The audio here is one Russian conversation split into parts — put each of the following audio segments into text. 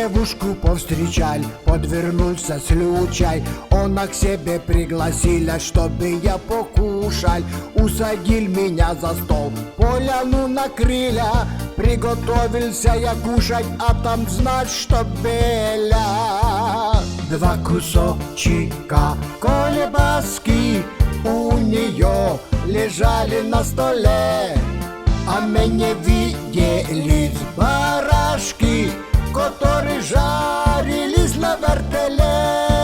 девушку повстречали, подвернулся случай. Она к себе пригласила, чтобы я покушал. Усадил меня за стол, поляну накрыли. Приготовился я кушать, а там знать, что беля. Два кусочка колебаски у нее лежали на столе. А мене видели барашки, которые жарились на вертеле.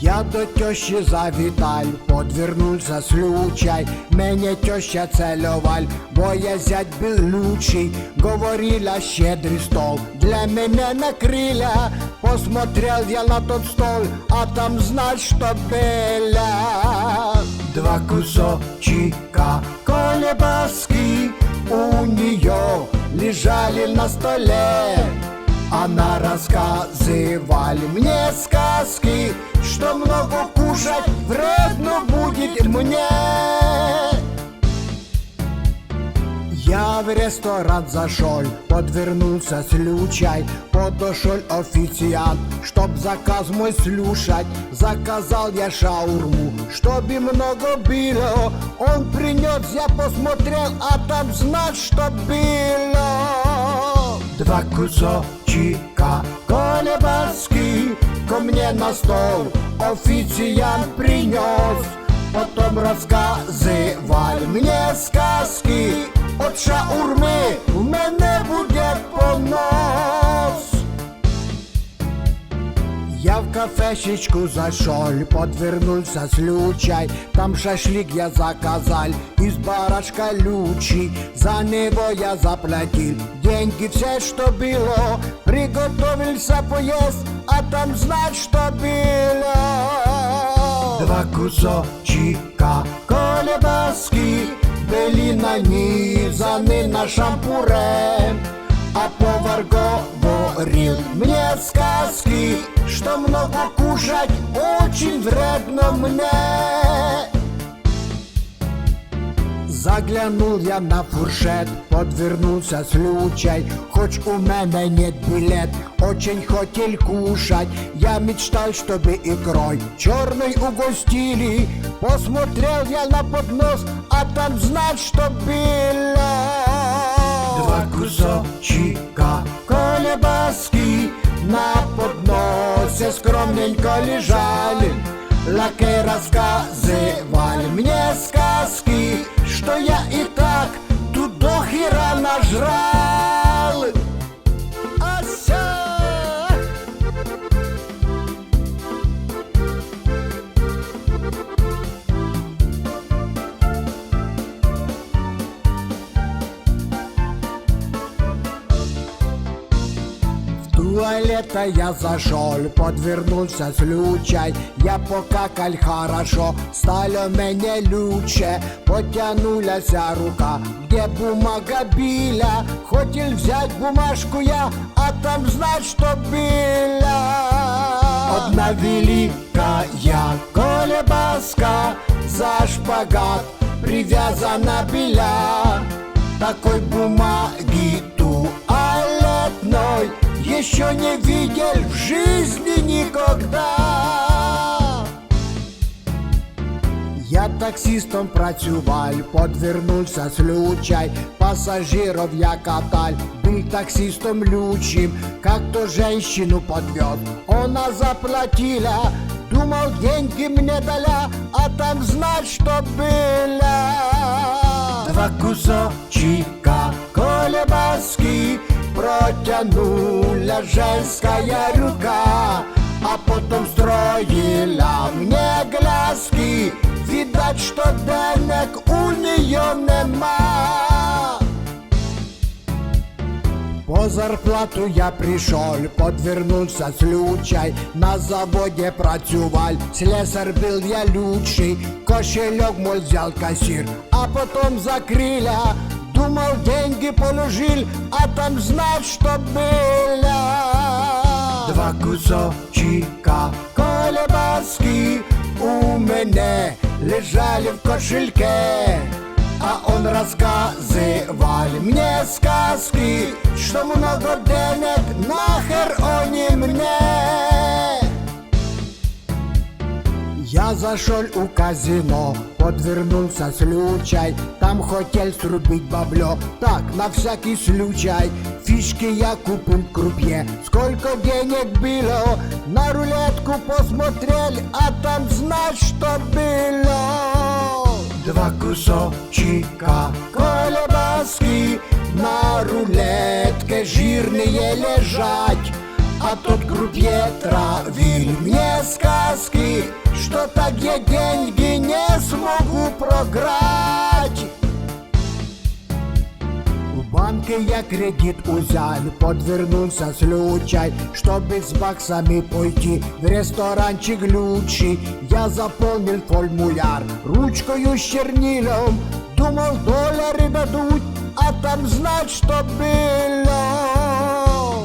Я до тещи завіталь, подвернувся случай, мене теща целоваль, бо я зять белючий, говорила щедрий стол, для мене накрыля, посмотрел я на тот стол, а там знать, что беля. Два кусочка нее лежали на столе. Она рассказывали мне сказки, что много кушать вредно будет мне. Я в ресторан зашел, подвернулся случай Подошел официант, чтоб заказ мой слушать Заказал я шаурму, чтобы много было Он принес, я посмотрел, а там знать, что было Два кусочка колебаски Ко мне на стол официант принес Потом рассказывал мне сказки Я в кафешечку зашел, подвернулся случай. Там шашлик я заказал из барашка лючи. За него я заплатил деньги все, что было. Приготовился поесть, а там знать, что было. Два кусочка колебаски Были нанизаны на шампуре. А повар говорил мне сказки Что много кушать очень вредно мне. Заглянул я на фуршет, подвернулся случай. Хоть у меня нет билет, очень хотел кушать. Я мечтал, чтобы икрой черной угостили. Посмотрел я на поднос, а там знать, что было Два кусочка подносе скромненько лежали Лакей рассказывали мне сказки Что я и так туалета я зашел, подвернулся случай Я покакал хорошо, стало мене лучше Потянулася рука, где бумага біля Хотел взять бумажку я, а там знать, что біля Одна великая колебаска За шпагат привязана біля Такой бумаги Еще не видел в жизни никогда Я таксистом працював, подвернувся случай, пассажиров я катал, был таксистом лучшим, как-то женщину подвез, она заплатила, думал деньги мне дала, а там знать, что было. Два кусочка протянула женская рука, а потом строила мне глазки. Видать, что денег у нее нема. По зарплату я пришел, подвернулся случай На заводе працювал, слесарь был я лучший Кошелек мой взял кассир, а потом закрыли Думал, деньги положил, а там знать, что было. Два кусочка колебаски у мене лежали в кошельке А он рассказывал мне сказки Что много денег нахер они мне. Я зашел у казино, подвернулся случай Там хотел срубить бабло, так, на всякий случай Фишки я купил крупье, сколько денег было На рулетку посмотрел, а там знать, что было. Два кусочка колбаски На рулетке жирные лежать. А тот крупье травил мне сказки Что так я деньги не смогу програть Банке я кредит узял, подвернулся случай Чтобы с баксами пойти в ресторанчик лучший Я заполнил формуляр ручкою с чернилом Думал, доллары дадут, а там знать, что было.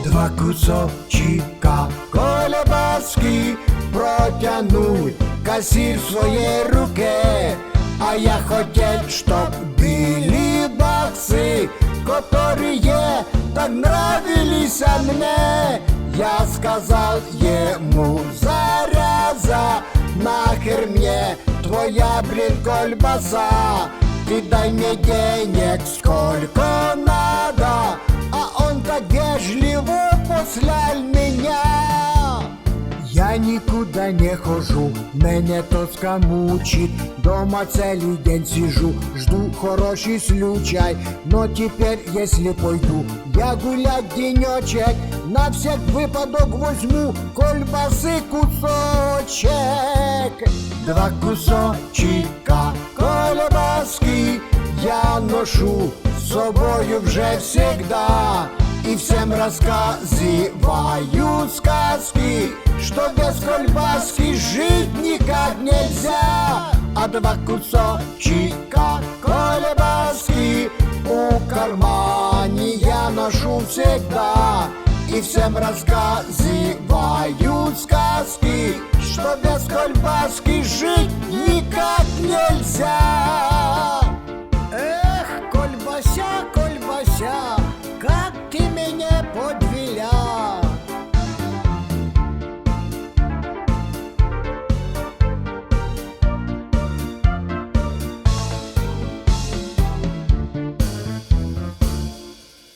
Два кусочка колбаски протянул кассир в своей руке А я хотел, чтоб были баксы, которые так нравились мне. Я сказал ему, зараза, нахер мне твоя, блин, колбаса. Ты дай мне денег сколько надо А он так вежливо послал меня я нікуди не хожу, мене тоска мучить, дома цілий день сижу, жду хороший случай, но теперь, если пойду, я гулять денечек, на всяк выпадок возьму колбасы кусочек. Два кусочка колбаски я ношу з собою вже всегда И всем рассказываю сказки Что без колбаски жить никак нельзя. А два кусочка колбаски У кармане я ношу всегда. И всем рассказываю сказки Что без колбаски жить никак нельзя Pode